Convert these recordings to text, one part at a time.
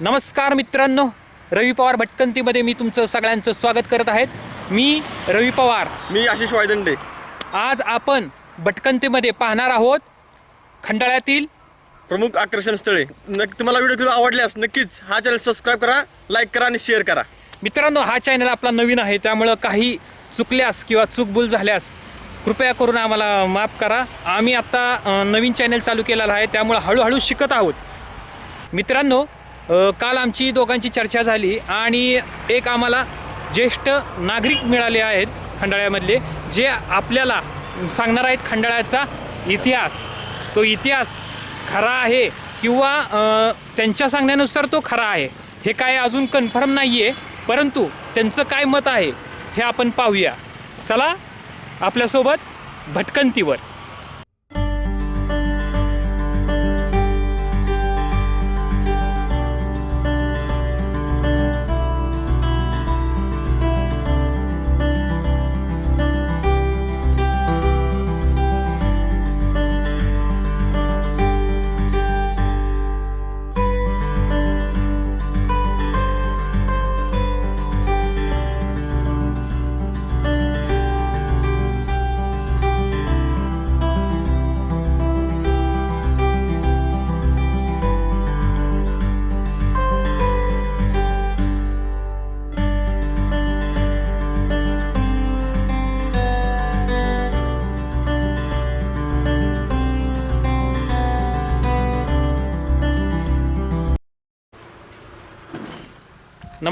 नमस्कार मित्रांनो रवी पवार भटकंतीमध्ये मी तुमचं सगळ्यांचं स्वागत करत आहेत. मी रवी पवार. मी आशिष वायदंडे. आज आपण भटकंतीमध्ये पाहणार आहोत खंडाळ्यातील प्रमुख आकर्षण स्थळे. नक्की तुम्हाला व्हिडिओ आवडल्यास नक्कीच हा चॅनल सबस्क्राईब करा लाईक करा आणि शेअर करा. मित्रांनो हा चॅनल आपला नवीन आहे त्यामुळं काही चुकल्यास किंवा चूकभूल झाल्यास कृपया करून आम्हाला माफ करा. आम्ही आत्ता नवीन चॅनल चालू केलेला आहे त्यामुळं हळूहळू शिकत आहोत. मित्रांनो काल आमची दोघांची चर्चा झाली आणि एक आम्हाला ज्येष्ठ नागरिक मिळाले आहेत खंडाळ्यामधले जे आपल्याला सांगणार आहेत खंडाळ्याचा इतिहास. तो इतिहास खरा आहे किंवा त्यांच्या सांगण्यानुसार तो खरा आहे हे काय अजून कन्फर्म नाही आहे परंतु त्यांचं काय मत आहे हे आपण पाहूया. चला आपल्यासोबत भटकंतीवर.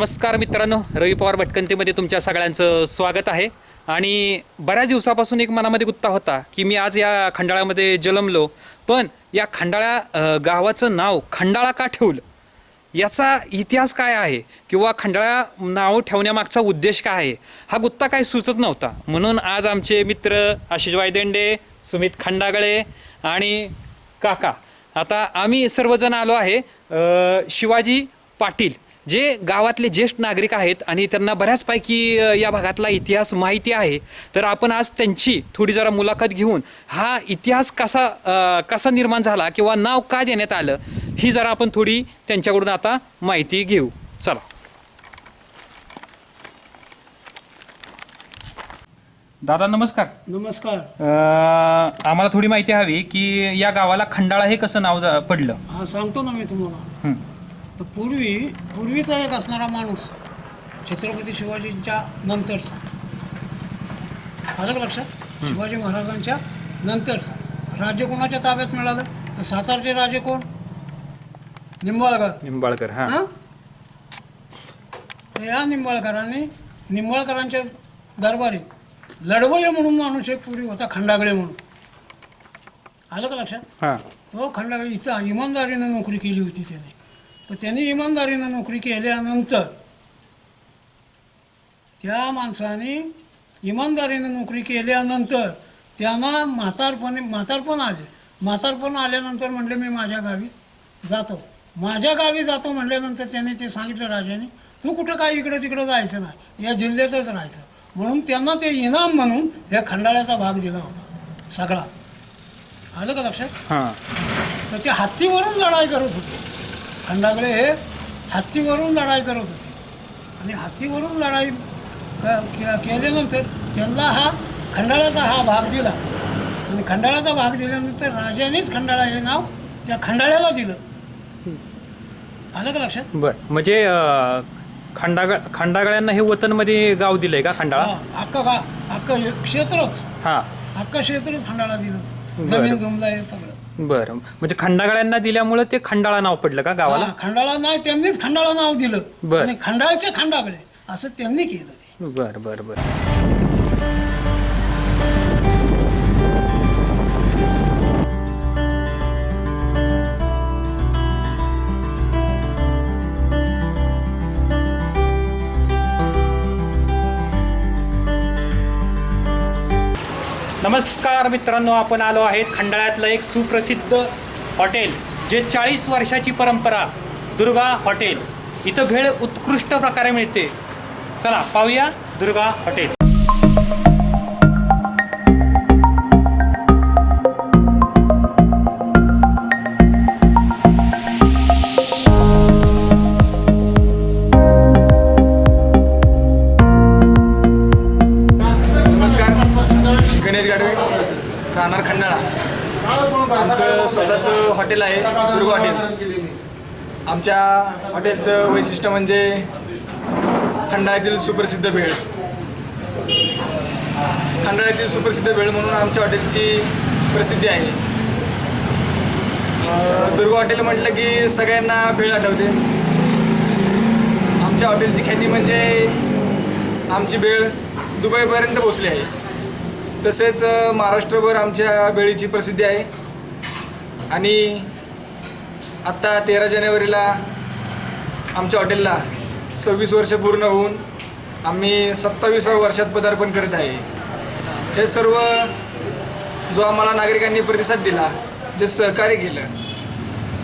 नमस्कार मित्रांनो रवी पवार भटकंतीमध्ये तुमच्या सगळ्यांचं स्वागत आहे. आणि बऱ्याच दिवसापासून एक मनामध्ये गुत्ता होता की मी आज या खंडाळ्यामध्ये जन्मलो पण या खंडाळा गावाचं नाव खंडाळा का ठेवलं? याचा इतिहास काय आहे किंवा खंडाळा नाव ठेवण्यामागचा उद्देश काय आहे? हा गुत्ता काही सुचत नव्हता. म्हणून आज आमचे मित्र आशिष वायदेंडे सुमित खंडागळे आणि काका. आता आम्ही सर्वजण आलो आहे शिवाजी पाटील. जे गावातले ज्येष्ठ नागरिक आहेत आणि त्यांना बऱ्याचपैकी या भागातला इतिहास माहिती आहे तर आपण आज त्यांची थोडी जरा मुलाखत घेऊन हा इतिहास कसा कसा निर्माण झाला किंवा नाव का देण्यात आलं ही जरा आपण थोडी त्यांच्याकडून आता माहिती घेऊ. चला. दादा नमस्कार. नमस्कार. आम्हाला थोडी माहिती हवी की या गावाला खंडाळा हे कसं नाव जा- पडलं? हा सांगतो ना मी तुम्हाला. हं. तर पूर्वी पूर्वीचा एक असणारा माणूस छत्रपती शिवाजींच्या नंतरचा. आलं का लक्षात? शिवाजी महाराजांच्या नंतरचा. राज्य कोणाच्या ताब्यात मिळालं? तर सातारचे राजे कोण? निंबाळकर. निंबाळकर हा. या निंबाळकरांनी निंबाळकरांच्या दरबारी लढवय म्हणून माणूस एक पूर्वी होता खंडागळे म्हणून. आलं का लक्षात? हा. तो खंडागळे इथं इमानदारीनं नोकरी केली होती त्याने. तर त्यांनी इमानदारीनं नोकरी केल्यानंतर त्या माणसाने इमानदारीनं नोकरी केल्यानंतर त्यांना म्हातारपणे म्हातारपण आले. म्हातारपण आल्यानंतर म्हणले मी माझ्या गावी जातो. माझ्या गावी जातो म्हटल्यानंतर त्याने ते सांगितलं राजाने तू कुठं काय इकडं तिकडं जायचं नाही. या जिल्ह्यातच राहायचं. म्हणून त्यांना ते इनाम म्हणून या खंडाळ्याचा भाग दिला होता सगळा. आलं का लक्षात? हा. तर ते हत्तीवरून लढाई करत होते. खंडागळे हे हत्तीवरून लढाई करत होते. आणि हत्तीवरून लढाई क- के- केल्यानंतर त्यांना हा खंडाळ्याचा हा भाग दिला. आणि खंडाळ्याचा भाग दिल्यानंतर राजानेच खंडाळा हे नाव त्या खंडाळ्याला दिलं. आलं का लक्षात? बर. म्हणजे खंडागळ खंडागळ्यांना हे वतनमध्ये गाव दिलंय का खंडाळा? अख्खं गा अख्खं हे क्षेत्रच. हा. अख्खं क्षेत्रच खंडाळा दिलं. होतं. बरं. जमीन जुमला हे सगळं. बरं. म्हणजे खंडागळ्यांना दिल्यामुळं ते खंडाळा नाव पडलं का गावाला? हा, खंडाळा नाही त्यांनीच खंडाळा नाव दिलं. बरं. आणि खंडाळचे खंडागळे असं त्यांनी केलं ते. बर बर बर. नमस्कार मित्रांनो आपण आलो आहेत खंडाळ्यातलं एक सुप्रसिद्ध हॉटेल जे चाळीस वर्षाची परंपरा दुर्गा हॉटेल. इथं भेळ उत्कृष्ट प्रकारे मिळते. चला पाहूया दुर्गा हॉटेल. आमचं हॉटेल आहे दुर्ग हॉटेल आमच्या हॉटेलचं वैशिष्ट्य म्हणजे खंडाळ्यातील सुप्रसिद्ध भेळ. खंडाळ्यातील सुप्रसिद्ध भेळ म्हणून आमच्या हॉटेलची प्रसिद्धी आहे. दुर्गा हॉटेल म्हटलं की सगळ्यांना भेळ आठवते. आमच्या हॉटेलची ख्याती म्हणजे आमची भेळ दुबईपर्यंत पोचली आहे. तसेच महाराष्ट्रभर आमच्या भेळीची प्रसिद्धी आहे. आणि आत्ता तेरा जानेवारीला आमच्या हॉटेलला सव्वीस वर्ष पूर्ण होऊन आम्ही सत्तावीसाव्या वर्षात पदार्पण करत आहे. हे सर्व जो आम्हाला नागरिकांनी प्रतिसाद दिला जे सहकार्य केलं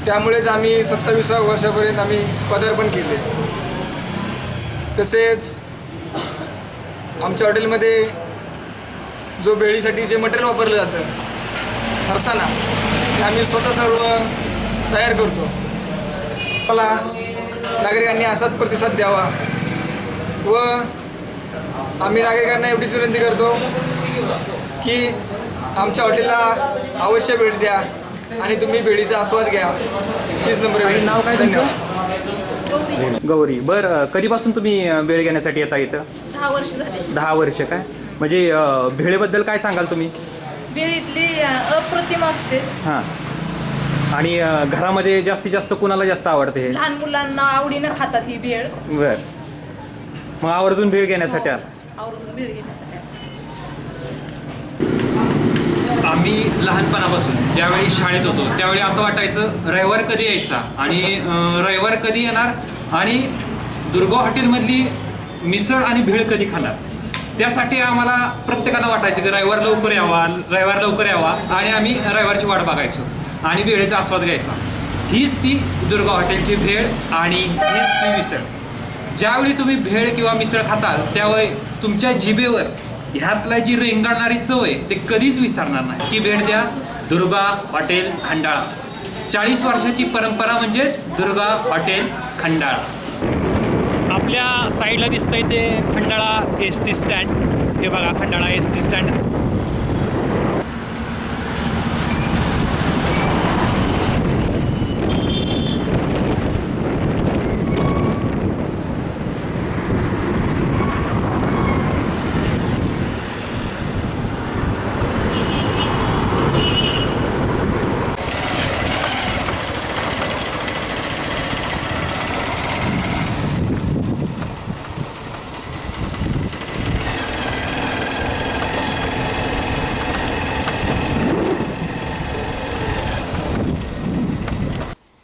त्यामुळेच आम्ही सत्तावीसाव्या वर्षापर्यंत आम्ही पदार्पण केले. तसेच आमच्या हॉटेलमध्ये जो बेळीसाठी जे मटेरियल वापरलं जातं फरसाना आम्ही स्वतः सर्व तयार करतो. मला नागरिकांनी असाच प्रतिसाद द्यावा व आम्ही नागरिकांना एवढीच विनंती करतो की आमच्या हॉटेलला अवश्य भेट द्या आणि तुम्ही भेळीचा आस्वाद घ्या. हीच नंबर नाव काय? धन्यवाद. गौरी. बरं कधीपासून तुम्ही भेळ घेण्यासाठी येता इथं? दहा वर्ष झाले. दहा वर्ष काय? म्हणजे भेळेबद्दल काय सांगाल तुम्ही? भेळ इथली अ, अप्रतिम असते. हां. आणि अं, घरामध्ये जास्तीत जास्त कुणाला जास्त आवडते हे? लहान मुलांना आवडीनं खातात ही भेळ. बर. मग आवर्जून भेळ घेण्यासाठी आला. आवडून भेळ घेण्यासाठी आम्ही लहानपणापासून ज्यावेळी शाळेत होतो त्यावेळी असं वाटायचं रविवार कधी यायचा? आणि अं, रविवार कधी येणार? आणि दुर्गा हॉटेलमधली मिसळ आणि भेळ कधी खाणार? त्यासाठी आम्हाला प्रत्येकाला वाटायचं की रविवार लवकर यावा रविवार लवकर यावा आणि आम्ही रविवारची वाट बघायचो आणि भेळेचा आस्वाद घ्यायचा. हीच ती दुर्गा हॉटेलची भेळ आणि हीच ती मिसळ. ज्यावेळी तुम्ही भेळ किंवा मिसळ खाताल त्यावेळी तुमच्या जिभेवर ह्यातला जी रेंगाळणारी चव आहे ते कधीच विसरणार नाही. की भेट द्या दुर्गा हॉटेल खंडाळा. चाळीस वर्षाची परंपरा म्हणजेच दुर्गा हॉटेल खंडाळा. आपल्या साईडला दिसतंय ते खंडाळा एस टी स्टँड. हे बघा खंडाळा एस टी स्टँड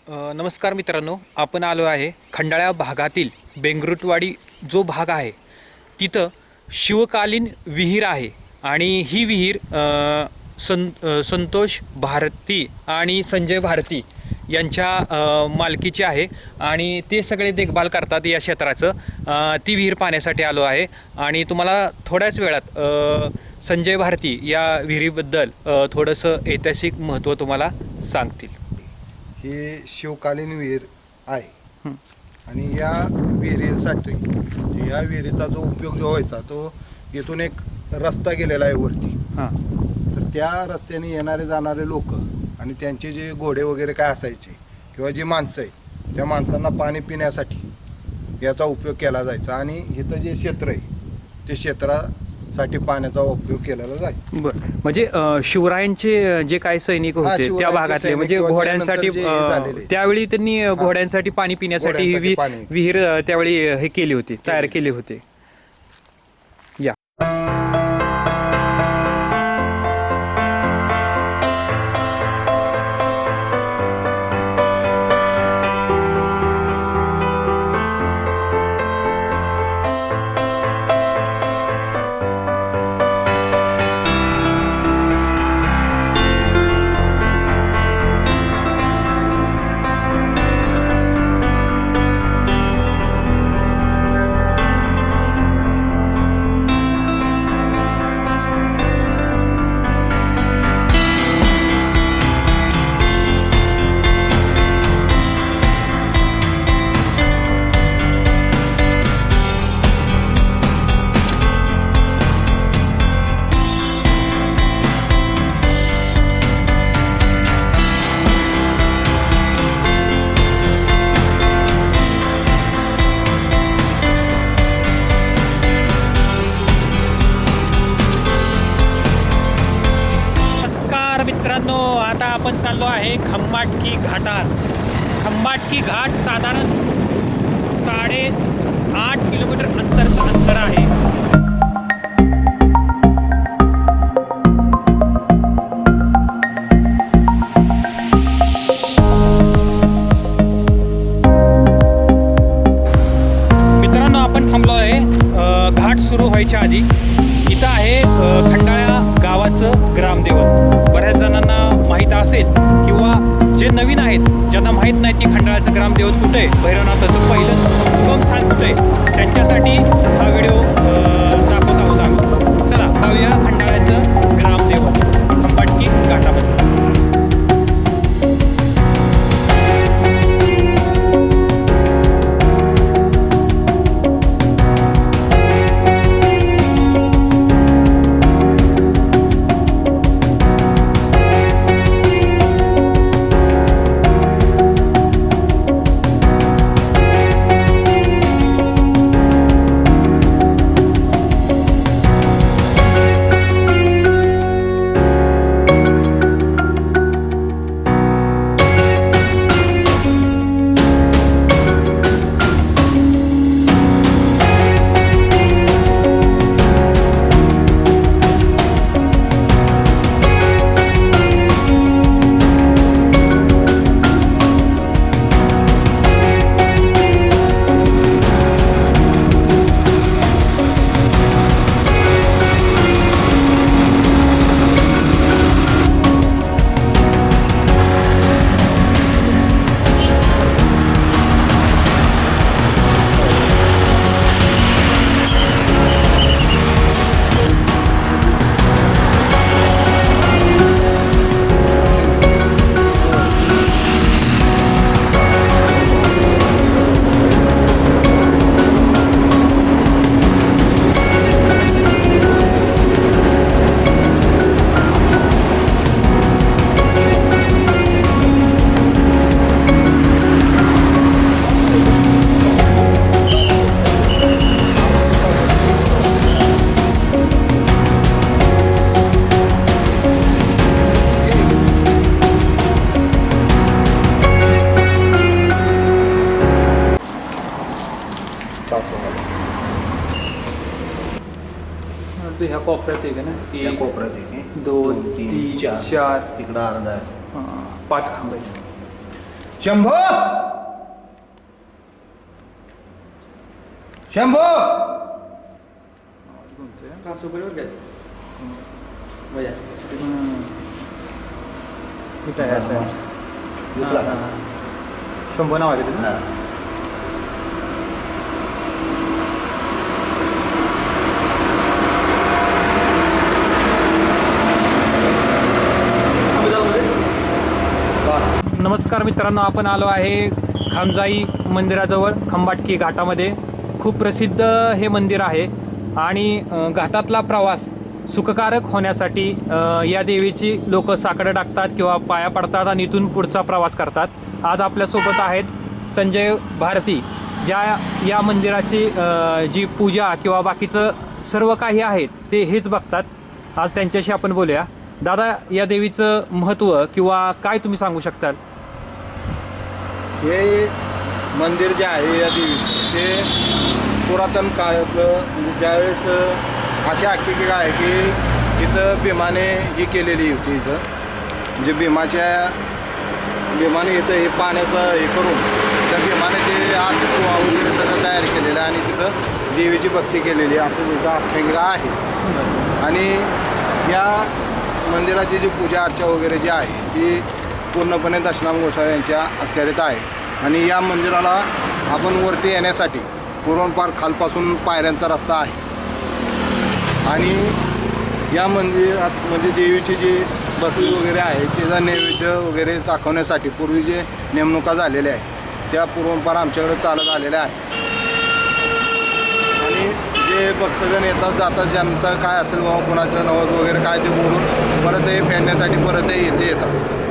अ, नमस्कार मित्रांनो आपण आलो आहे खंडाळ्या भागातील बेंगरुटवाडी जो भाग आहे तिथं शिवकालीन विहीर आहे आणि ही विहीर सं संतोष भारती आणि संजय भारती यांच्या मालकीची आहे आणि ते सगळे देखभाल करतात या क्षेत्राचं. ती विहीर पाहण्यासाठी आलो आहे आणि तुम्हाला थोड्याच वेळात संजय भारती या विहिरीबद्दल थोडंसं ऐतिहासिक महत्त्व तुम्हाला सांगतील. ही शिवकालीन विहीर आहे. आणि या विहिरीसाठी या विहिरीचा जो उपयोग जो व्हायचा तो इथून एक रस्ता गेलेला आहे वरती. हां. तर त्या रस्त्याने येणारे जाणारे लोक आणि त्यांचे जे घोडे वगैरे काय असायचे किंवा जी माणसं आहे त्या माणसांना पाणी पिण्यासाठी याचा उपयोग केला जायचा. आणि इथं जे क्षेत्र आहे ते क्षेत्रासाठी पाण्याचा उपयोग केलेला जाय बर. म्हणजे अ, शिवरायांचे जे काही सैनिक हा, होते त्या शिवरायांचे भागातले सैनिक म्हणजे किंवा घोड्यांसाठी त्यानंतर जे अ, झालेले. त्यावेळी त्यांनी अ, घोड्यांसाठी पाणी पिण्यासाठी ही घोड्यांसाठी वि- पाणी. विहीर अ, त्यावेळी अ, हे केली होती तयार केली होती. मित्रांनो आता आपण चाललो आहे खंबाटकी घाटात. खंबाटकी घाट साधारण साडे आठ किलोमीटर अंतरचं अंतर आहे. तीन, चार. इकडं अर्धा आहे. अं, पाच खांब आहेत शंभो शंभो दिसला का? शंभर नाव आले हा. नमस्कार मित्रांनो आपण आलो आहे खामजाई मंदिराजवळ खंबाटकी घाटामध्ये. खूप प्रसिद्ध हे मंदिर आहे आणि घाटातला प्रवास सुखकारक होण्यासाठी या देवीची लोक साकडं टाकतात किंवा पाया पडतात आणि इथून पुढचा प्रवास करतात. आज आपल्यासोबत आहेत संजय भारती ज्या या मंदिराची जी पूजा किंवा बाकीचं सर्व काही आहे ते हेच बघतात. आज त्यांच्याशी आपण बोलूया. दादा या देवीचं महत्त्व किंवा काय तुम्ही सांगू शकताल? हे मंदिर जे आहे या देवीचं ते पुरातन काळातलं म्हणजे ज्यावेळेस अशी हकीकत आहे की इथं भीमाने ही केलेली होती इथं. म्हणजे भीमाच्या भीमाने इथं हे पाण्याचं हे करून त्या भीमाने ते आत कुवा वगैरे सगळं तयार केलेलं आहे आणि तिथं देवीची भक्ती केलेली असं तिथं आख्यायिका आहे. आणि या मंदिराची जी पूजा अर्चा वगैरे जी आहे ती पूर्णपणे दशनाम गोसावी यांच्या अखत्यारीत आहे. आणि या मंदिराला आपण वरती येण्यासाठी पुरणपार खालपासून पायऱ्यांचा रस्ता आहे. आणि या मंदिरात म्हणजे देवीची जी बकरी वगैरे आहे त्याचा नैवेद्य वगैरे दाखवण्यासाठी पूर्वी जे नेमणुका झालेल्या आहेत त्या पूर्वपार आमच्याकडे चालत आलेल्या आहेत. आणि जे भक्तजण येतात जातात ज्यांचं काय असेल बाबा कुणाचं नवस वगैरे काय ते बोलून परत हे फेडण्यासाठी परत हे येतात.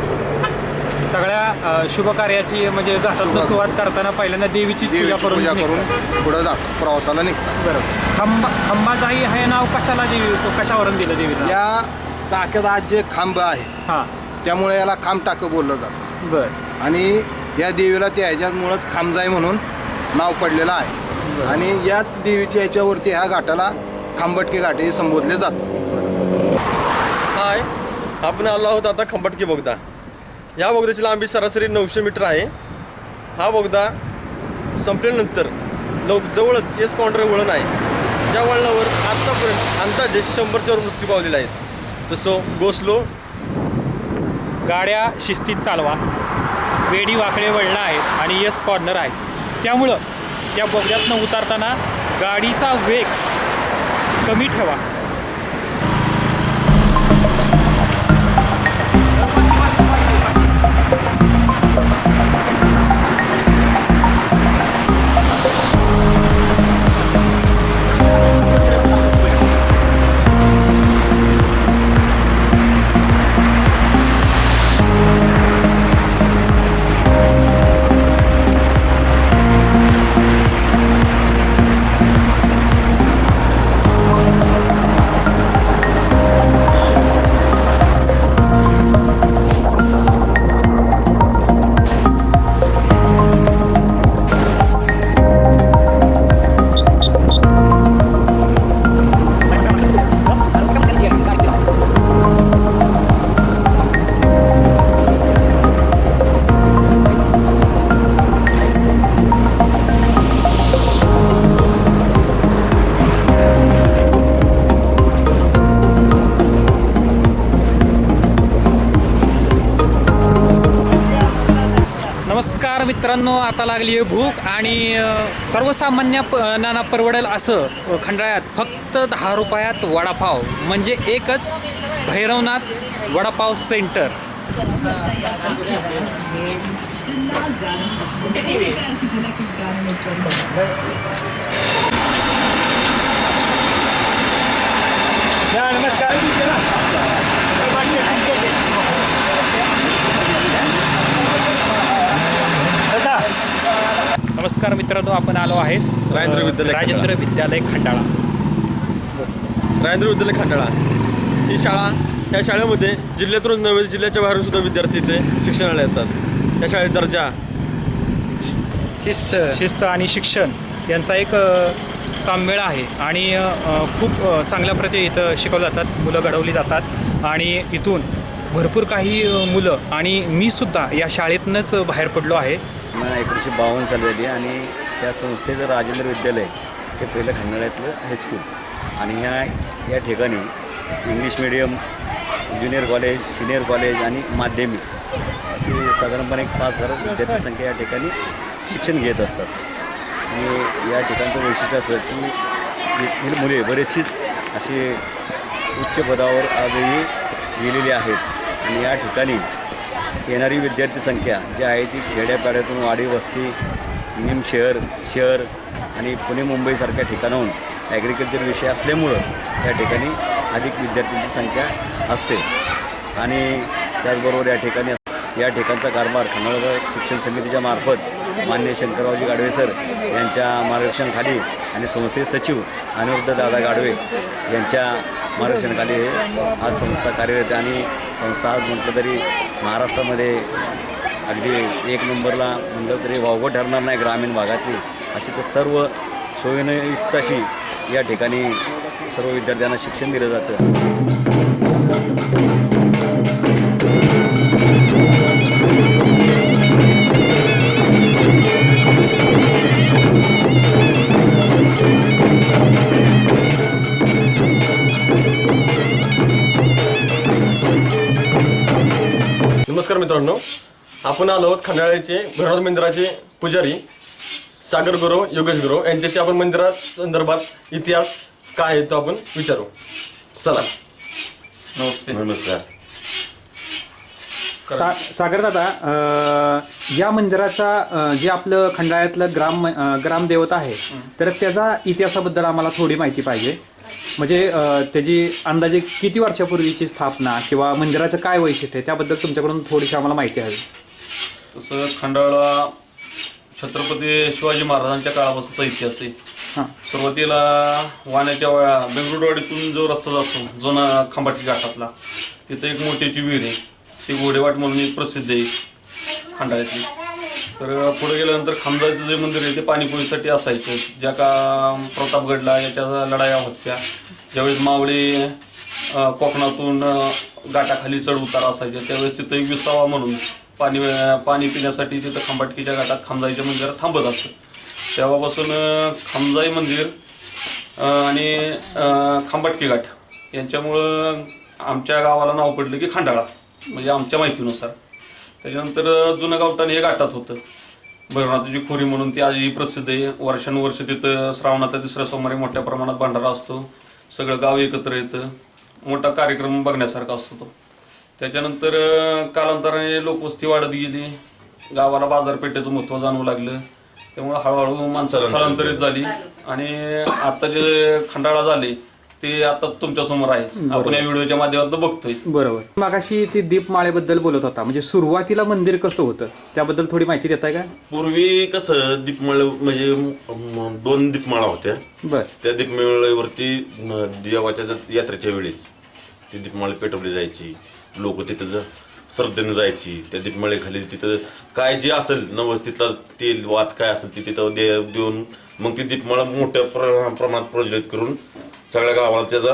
सगळ्या अ, शुभ कार्याची म्हणजे सुरुवात करताना पहिल्यांदा देवीची पूजा देवीची करून पूजा निघतात. करून पुढं प्रवासाला निघतात बरोबर. खंबा खंबाजाई हे नाव कशाला देवी कशावरून दिलं देवीला? या टाक्यात आज जे खांब आहे हां. त्यामुळे याला खामटाकं बोललं जातं. बर. आणि या देवीला त्या ह्याच्यामुळंच खामजाई म्हणून नाव पडलेलं आहे. आणि याच देवीच्या ह्याच्यावरती ह्या घाटाला खांबटके घाट हे संबोधले जातं. हाय आपण आलो आहोत आता खंबाटकी बोगदा या बोगद्याची लांबी सरासरी नऊशे मीटर आहे. हा बोगदा संपल्यानंतर लव जवळच एस काउंटर वळण आहे. ज्या वळणावर आत्तापर्यंत अंदाजे शंभरच्यावर मृत्यू पावलेले आहेत. जसं गोसलो गाड्या शिस्तीत चालवा वेडी वाकडे वळणं आहेत आणि यस कॉर्नर आहेत. त्यामुळं या बोगद्यातनं उतारताना गाडीचा वेग कमी ठेवा. मित्रांनो आता लागली आहे भूक आणि सर्वसामान्य नाना परवडेल असं खंडाळ्यात फक्त दहा रुपयात वडापाव. म्हणजे एकच भैरवनाथ वडापाव सेंटर. नमस्कार. मित्रांनो आपण आलो आहेत राजेंद्र विद्यालय राजेंद्र विद्यालय खंडाळा. राजेंद्र विद्यालय खंडाळा. ही शाळा या शाळेमध्ये जिल्ह्यातूनच नव्हे जिल्ह्याच्या बाहेरून सुद्धा विद्यार्थी इथे शिक्षणाला येतात. या शाळेत दर्जा शिस्त. शिस्त आणि शिक्षण यांचा एक साम्यळ आहे. आणि खूप चांगल्या प्रकारे इथं शिकवलं जातात मुलं घडवली जातात. आणि इथून भरपूर काही मुलं आणि मी सुद्धा या शाळेतनंच बाहेर पडलो आहे. मला एकोणीसशे बावन्न साली झाली आणि त्या संस्थेचं राजेंद्र विद्यालय हे पहिलं खंडाळ्यातलं हायस्कूल आणि ह्या या ठिकाणी English medium junior college senior college आणि माध्यमिक असे साधारणपणे एक पाच हजार विद्यार्थी संख्या या ठिकाणी शिक्षण घेत असतात. आणि या ठिकाणचं वैशिष्ट्य असं की येथील मुले बरेचशीच अशी उच्च पदावर आजही गेलेली आहेत. आणि या ठिकाणी येणारी विद्यार्थी संख्या जी आहे ती खेड्यापाड्यातून वाडी वस्ती निम शहर शहर आणि पुणे मुंबईसारख्या ठिकाणाहून ॲग्रिकल्चर विषय असल्यामुळं या ठिकाणी अधिक विद्यार्थ्यांची संख्या असते. आणि त्याचबरोबर या ठिकाणी या ठिकाणचा कारभार खंडाळगड शिक्षण समितीच्या मार्फत मान्य शंकररावजी गाडवे सर यांच्या मार्गदर्शनाखाली आणि संस्थेचे सचिव अनिरुद्ध दादा गाडवे यांच्या मार्गदर्शनाखाली आज संस्था कार्यरत आहे आणि संस्था आज म्हटलं तरी महाराष्ट्रामध्ये अगदी एक नंबरला म्हटलं तरी वावगं ठरणार नाही ग्रामीण भागातली. अशी तर सर्व सोयीनयुक्त अशी या ठिकाणी सर्व विद्यार्थ्यांना शिक्षण दिलं जातं. मित्रांनो आपण आलो आहोत खंडाळ्याचे भैरवनाथ मंदिराचे पुजारी सागर गुरु योगेश गुरु यांच्याशी आपण मंदिरा संदर्भात इतिहास काय आहे तो आपण विचारू. चला. नमस्ते. नमस्कार. सा सागर दादा अ, या मंदिराचा अ, जे आपलं खंडाळ्यातलं ग्राम अ, ग्रामदेवता आहे तर त्याचा इतिहासाबद्दल आम्हाला थोडी माहिती पाहिजे. म्हणजे अ, त्याची अंदाजे किती वर्षापूर्वीची स्थापना किंवा मंदिराचं काय वैशिष्ट्य आहे त्याबद्दल तुमच्याकडून थोडीशी आम्हाला माहिती हवी. तसं खंडाळा छत्रपती शिवाजी महाराजांच्या काळापासूनचा इतिहास आहे. हां. सुरुवातीला वाण्याच्या वा- बेंगरुडवाडीतून जो रस्ता जातो जुना खंबाटी घाटातला तिथं एक मोठ्याची विहीर आहे. ती घोडेवाट म्हणून एक प्रसिद्ध आहे खंडाळ्यातली. तर पुढे गेल्यानंतर खामजाचं जे मंदिर आहे ते पाणीपुरीसाठी असायचं. ज्या का प्रतापगडला याच्या लढाया होत्या. ज्यावेळेस मावळे कोकणातून गाटाखाली गाठाखाली चढ उतार असायचे. त्यावेळेस तिथं एक विसावा म्हणून पाणी पाणी पिण्यासाठी तिथं खंबाटकीच्या घाटात खामजाईच्या मंदिरात थांबत असतं. तेव्हापासून खामजाई मंदिर आणि खांबाटकी खंबाटकी घाट यांच्यामुळं आमच्या गावाला नाव पडलं की खंडाळा. म्हणजे आमच्या माहितीनुसार. त्याच्यानंतर जुनं गावठाण हे घाटात होतं. भैरवनाथाची खोरी म्हणून ती आजही प्रसिद्ध आहे. वर्षानुवर्ष तिथं श्रावणाचा तिसऱ्या सोमवारी मोठ्या प्रमाणात भंडारा असतो. सगळं गाव एकत्र येतं. मोठा कार्यक्रम बघण्यासारखा असतो तो. त्याच्यानंतर कालांतराने लोकवस्ती वाढत गेली. गावाला बाजारपेठेचं महत्त्व जाणवू लागलं. त्यामुळे हळूहळू माणसं स्थलांतरित झाली. आणि आता जे खंडाळा झाले ते आता तुमच्यासमोर आहे. आपण या व्हिडिओच्या माध्यमातून बघतोय. बरोबर. मागाशी ती दीपमाळेबद्दल बोलत होता. म्हणजे सुरुवातीला मंदिर कसं होतं? त्याबद्दल थोडी माहिती देताय का? पूर्वी कसं दीपमाळ म्हणजे म- दोन दीपमाळा होत्या. बर. त्या दीपमाळेवरती म, देवाच्या यात्रेच्या वेळेस ती दीपमाळी पेटवली जायची. लोक तिथं ज- श्रद्धेनं जायची. त्या दीपमाळेखाली तिथं काय जे असेल नवस तिथला तेल वात काय असेल ते तिथं दे देऊन मग ती दीपमाळा मोठ्या प्र प्रमाणात प्रज्वलित करून सगळ्या गावाला त्याचा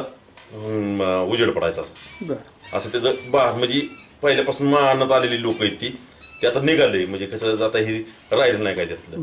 उजेड पडायचा असं. असं त्याचं बा म्हणजे पहिल्यापासून मानत आलेली लोक आहेत ती. ते आता निघाले म्हणजे कसं आता हे राहिलं नाही काय त्यातलं.